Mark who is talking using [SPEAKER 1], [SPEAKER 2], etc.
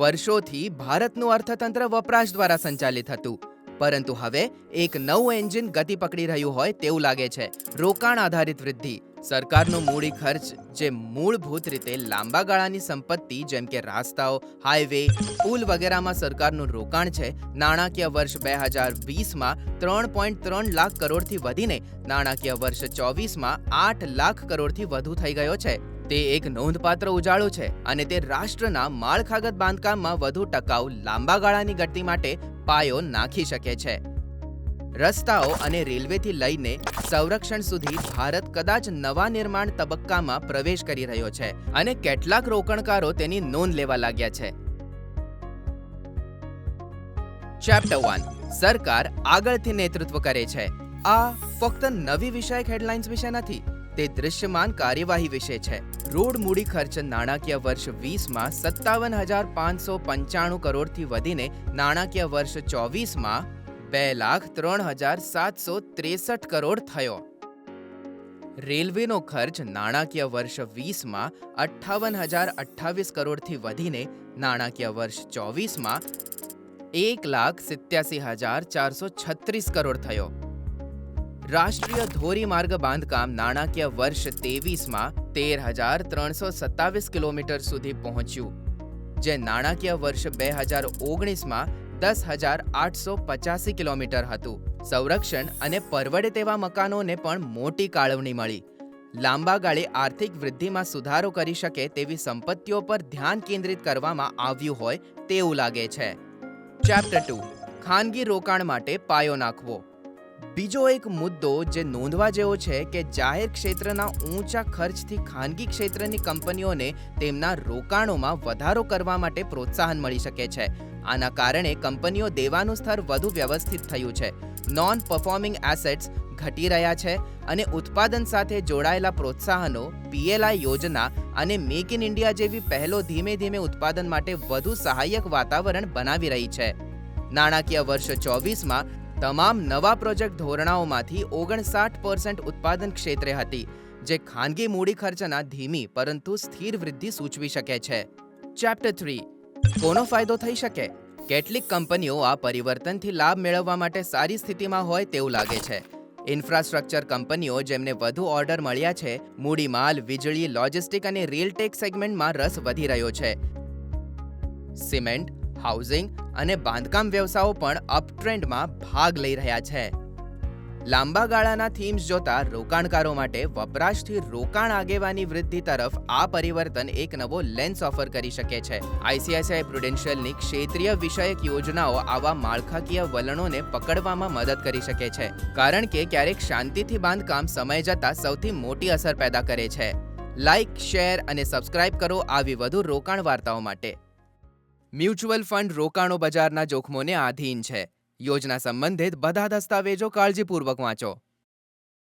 [SPEAKER 1] વર્ષોથી ભારતનું અર્થતંત્ર વપરાશ દ્વારા સંચાલિત હતું. પરંતુ હવે એક નવું એન્જિન ગતિ પકડી રહ્યું હોય તેવું લાગે છે. રોકાણ આધારિત વૃદ્ધિ. સરકારનો મૂડી ખર્ચ, જે મૂળભૂત રીતે લાંબા ગાળાની સંપત્તિ, જેમ કે રાસ્તાઓ, હાઈવે, પુલ વગેરેમાં સરકારનું રોકાણ છે, નાણાકીય વર્ષ બે હજાર વીસમાં ત્રણ પોઈન્ટ ત્રણ લાખ કરોડથી વધીને, નાણાકીય વર્ષ ચોવીસમાં આઠ લાખ કરોડથી વધુ થઈ ગયો છે. તે એક નોંધપાત્ર ઉજાળો છે અને તે રાષ્ટ્રના માળખાગત બાંધકામમાં વધુ ટકાઉ લાંબા ગાળાની ગતિ માટે પાયો નાખી શકે છે. રસ્તાઓ અને રેલવેથી લઈને સંરક્ષણ સુધી ભારત કદાચ નવા નિર્માણ તબક્કામાં પ્રવેશ કરી રહ્યો છે અને કેટલાક રોકાણકારો તેની નોંધ લેવા લાગ્યા છે. ચેપ્ટર વન સરકાર આગળથી નેતૃત્વ કરે છે. આ ફક્ત નવી વિષયક હેડલાઇન્સ વિશે નથી. તે દૃશ્યમાન કાર્યવાહી વિશે છે. રોડ મૂડી ખર્ચ નાણાકીય વર્ષ વીસમાં સત્તાવન હજાર પાંચસો પંચાણું કરોડથી વધીને નાણાકીય વર્ષ ચોવીસમાં બે લાખ ત્રણ હજાર સાતસો ત્રેસઠ કરોડ થયો. રેલવેનો ખર્ચ નાણાકીય વર્ષ વીસમાં અઠ્ઠાવન હજાર અઠ્ઠાવીસ કરોડથી વધીને નાણાકીય વર્ષ ચોવીસમાં એક લાખ સિત્યાસી હજાર ચારસો છત્રીસ કરોડ થયો. રાષ્ટ્રીય ધોરીમાર્ગ બાંધકામ નાણાકીય વર્ષ તેવીસમાં તેર હજાર ત્રણસો સત્તાવીસ કિલોમીટર સુધી પહોંચ્યું, જે નાણાકીય વર્ષ બે હજાર ઓગણીસમાં દસ હજાર આઠસો પચાસી કિલોમીટર હતું. સંરક્ષણ અને પરવડે તેવા મકાનોને પણ મોટી કાળવણી મળી. લાંબા ગાળે આર્થિક વૃદ્ધિમાં સુધારો કરી શકે તેવી સંપત્તિઓ પર ધ્યાન કેન્દ્રિત કરવામાં આવ્યું હોય તેવું લાગે છે. Chapter two. ખાનગી રોકાણ માટે પાયો નાખવો. બીજો એક મુદ્દો જે નોંધવા જેવો છે કે જાહેર ક્ષેત્રના ઊંચા ખર્ચથી ખાનગી ક્ષેત્રની કંપનીઓને તેમના રોકાણોમાં વધારો કરવા માટે પ્રોત્સાહન મળી શકે છે. આના કારણે કંપનીઓ દેવાનું સ્તર વધુ વ્યવસ્થિત થયું છે. નોન પરફોર્મિંગ એસેટ્સ ઘટી રહ્યા છે અને ઉત્પાદન સાથે જોડાયેલા પ્રોત્સાહનો, પીએલઆઈ યોજના અને મેક ઇન ઇન્ડિયા જેવી પહેલો ધીમે ધીમે ઉત્પાદન માટે વધુ સહાયક વાતાવરણ બનાવી રહી છે. નાણાકીય વર્ષ ચોવીસમાં તમામ નવા પ્રોજેક્ટ ધોરણાઓમાંથી ઓગણસાઠ પર્સન્ટ ઉત્પાદન ક્ષેત્રે હતી, જે ખાનગી મૂડી ખર્ચના ધીમી પરંતુ સ્થિર વૃદ્ધિ સૂચવી શકે છે. ચેપ્ટર થ્રી કોનો ફાયદો થઈ શકે? કેટલીક કંપનીઓ આ પરિવર્તનથી લાભ મેળવવા માટે સારી સ્થિતિમાં હોય તેવું લાગે છે. ઇન્ફ્રાસ્ટ્રક્ચર કંપનીઓ જેમને વધુ ઓર્ડર મળ્યા છે મૂડીમાલ વીજળી, લોજિસ્ટિક અને રિયલટેક સેગમેન્ટમાં રસ વધી રહ્યો છે. સિમેન્ટ, હાઉસિંગ અને બાંધકામ વ્યવસાયો પણ અપટ્રેન્ડમાં ભાગ લઈ રહ્યા છે. લાંબા ગાળાના થીમ્સ જોતા રોકાણકારો માટે વપરાશથી રોકાણ આગેવાની વૃદ્ધિ તરફ આ પરિવર્તન એક નવો લેન્સ ઓફર કરી શકે છે. આઈસીઆઈસીઆઈ પ્રુડેન્શિયલની ક્ષેત્રીય વિષયક યોજનાઓ આવા માળખાકીય વલણોને પકડવામાં મદદ કરી શકે છે, કારણ કે ક્યારેક શાંતિથી બાંધકામ સમય જતાં સૌથી મોટી અસર પેદા કરે છે. લાઇક શેર અને સબસ્ક્રાઇબ કરો આવી વધુ રોકાણ વાર્તાઓ માટે. મ્યુચ્યુઅલ ફંડ રોકાણો બજારના જોખમોને આધીન છે. યોજના સંબંધિત બધા દસ્તાવેજો કાળજીપૂર્વક વાંચો.